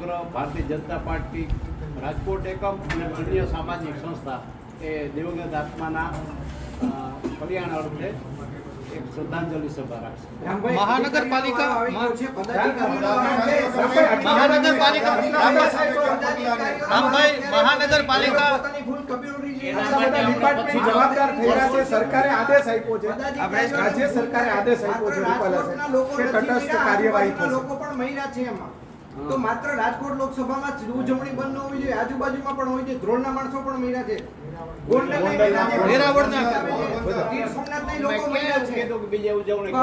સમગ્ર ભારતીય જનતા પાર્ટી રાજકોટ એકમ અને અન્ય સામાજિક સંસ્થા એ દિવંગત આત્માના કલ્યાણ અર્થે એક શ્રદ્ધાંજલિ સભા રાખશે. મહાનગરપાલિકા મહાનગરપાલિકા જવાબદાર છે સરકારે આદેશ આપ્યો છે. રાજ્ય સરકારે આદેશ આપ્યો છે કે તટસ્થ કાર્યવાહી લોકો પણ મહિલા છે એમાં. તો માત્ર રાજકોટ લોકસભામાં જ ઉજવણી બંધ ન હોવી જોઈએ. આજુબાજુમાં પણ હોય છે. ધ્રોળના માણસો પણ મેળા છે. સોમનાથના લોકો મેં મહિલા ક્યાં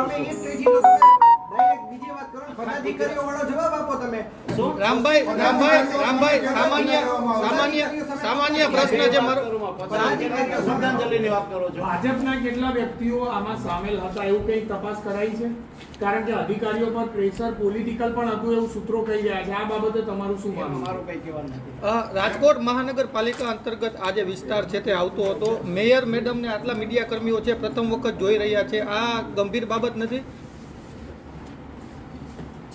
છે. કરો વાળો જવાબ આપો તમે. રામભાઈ રામભાઈ રામભાઈ સામાન્ય સામાન્ય સામાન્ય પ્રશ્ન છે મારો. શ્રદ્ધાંજલિની વાત કરો છો. ભાજપના કેટલા વ્યક્તિઓ આમાં સામેલ હતા એવું કંઈ તપાસ કરાઈ છે? કારણ કે અધિકારીઓ પર પ્રેશર પોલિટિકલ પણ હતું એવું સૂત્રો કહી રહ્યા છે. આ બાબતે તમારું શું માનવું? મારું કંઈ કહેવાનું નથી. રાજકોટ મહાનગરપાલિકા અંતર્ગત આ જે વિસ્તાર છે તે આવતો હતો. મેયર મેડમને આટલા મીડિયા કર્મીઓ છે પ્રથમ વખત જોઈ રહ્યા છે. આ ગંભીર બાબત નથી?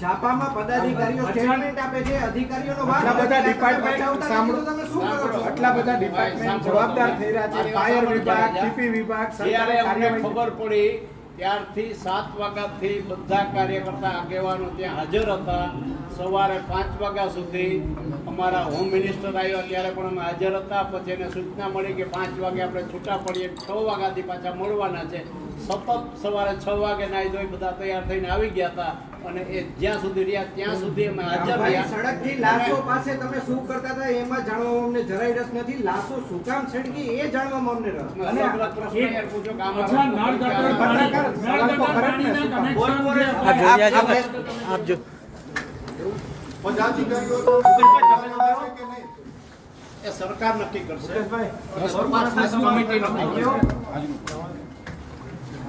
છાપામાં પદાધિકારીઓ સ્ટેટમેન્ટ આપે છે અધિકારીઓનો ભાગ આટલા બધા ડિપાર્ટમેન્ટ સાંભળો. તમે શું કરો છો? આટલા બધા ડિપાર્ટમેન્ટ જવાબદાર થઈ રહ્યા છે. ફાયર વિભાગ ટીપી વિભાગ સરકારે અમને ખબર પડી ત્યારથી સાત વાગ્યાથી બધા કાર્યકર્તા આગેવાનો ત્યાં હાજર હતા. સવારે પાંચ વાગ્યા સુધી અમારા હોમ મિનિસ્ટર આવ્યા. ત્યારે પણ અમે હાજર હતા. પછી એને સૂચના મળી કે પાંચ વાગે આપણે છૂટા પડીએ. છ વાગ્યાથી પાછા મળવાના છે. સતત સવારે છ વાગે નાહી ધોઈ બધા તૈયાર થઈને આવી ગયા હતા અને એ જ્યાં સુધી રહ્યા ત્યાં સુધી અમે હાજર ભાઈ, રહ્યા. સડકથી લાશો પાસે તમે શું કરતા હતા એમાં જાણવામાં અમને જરાય રસ નથી. લાશો શું કામ સળગી એ જાણવામાં અમને રસ. અને પ્રશ્ન યાર પૂછો કે આમાં અચ્છા નળ ગટર પાણી નળ ગટર પાણીના કનેક્શન જે આપજો એ સરકાર નક્કી કરશે કમિટી નક્કી કરશે. આપ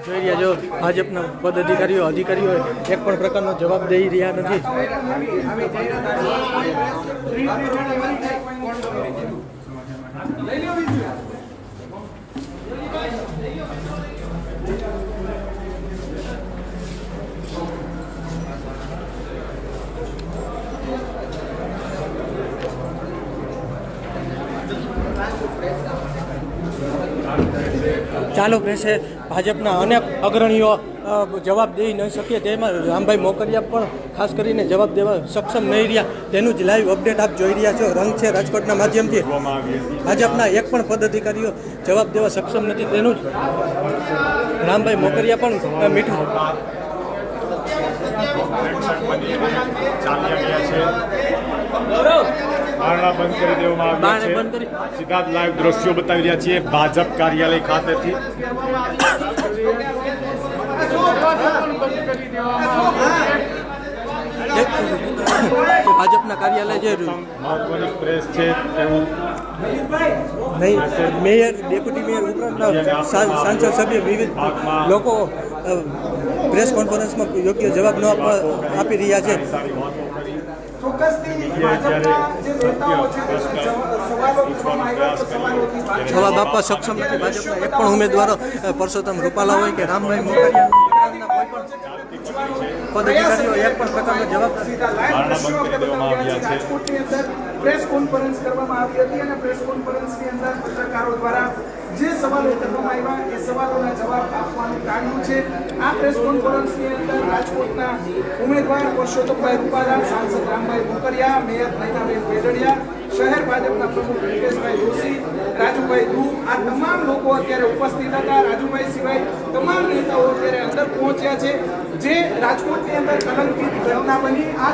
જોઈ રહ્યા છો ભાજપના પદાધિકારીઓ અધિકારીઓ એક પણ પ્રકારનો જવાબ દઈ રહ્યા નથી. ચાલુ રહેશે. ભાજપના અનેક અગ્રણીઓ જવાબ દઈ ન શકીએ તેમાં રામભાઈ મોકરિયા પણ ખાસ કરીને જવાબ દેવા સક્ષમ નહીં રહ્યા. તેનું જ લાઈવ અપડેટ આપ જોઈ રહ્યા છો. રંગ છે રાજકોટના માધ્યમથી. ભાજપના એક પણ પદાધિકારીઓ જવાબ દેવા સક્ષમ નથી. તેનું જ રામભાઈ મોકરિયા પણ મીઠું. ચાલ્યા ગયા છે. બારણા બંધ કરી દેવામાં આવ્યા છે. સીધા જ લાઈવ દ્રશ્યો બતાવી રહ્યા છીએ ભાજપ કાર્યાલય ખાતેથી. ભાજપના કાર્યાલય છે મહત્વની પ્રેસ છે એવું નહીં મેયર ડેપ્યુટી મેયર ઉપરાંત સાંસદ સભ્ય વિવિધ લોકો પ્રેસ કોન્ફરન્સમાં યોગ્ય જવાબ ન આપી રહ્યા છે. જવાબ આપવા સક્ષમ નથી ભાજપના. એક પણ ઉમેદવારો પરસોત્તમ રૂપાલા હોય કે રામભાઈ મોકરિયા પદાધિકારીઓ એક પણ પ્રકારનો જવાબ પ્રેસ કોન્ફરન્સ કરવામાં આવી હતી અને પ્રેસ કોન્ફરન્સની અંદર પત્રકારો દ્વારા જે સવાલો કરવામાં આવ્યા, એ સવાલોના જવાબ આપવાનું કાર્યું છે. આ પ્રેસ કોન્ફરન્સની અંદર રાજકોટના ઉમેદવાર પુરુષોત્તમભાઈ રૂપાલા, સાંસદ રામભાઈ મોકરિયા મેયર નૈનાબેન વેડડિયા શહેર ભાજપના પ્રમુખ રિતેશભાઈ જોશી, રાજુભાઈ ધ્રુવ આ તમામ લોકો અત્યારે ઉપસ્થિત હતા. રાજુભાઈ સિવાય તમામ નેતાઓ અત્યારે અંદર પહોંચ્યા છે. જે રાજકોટની અંદર કલંકિત ઘટના બની. આ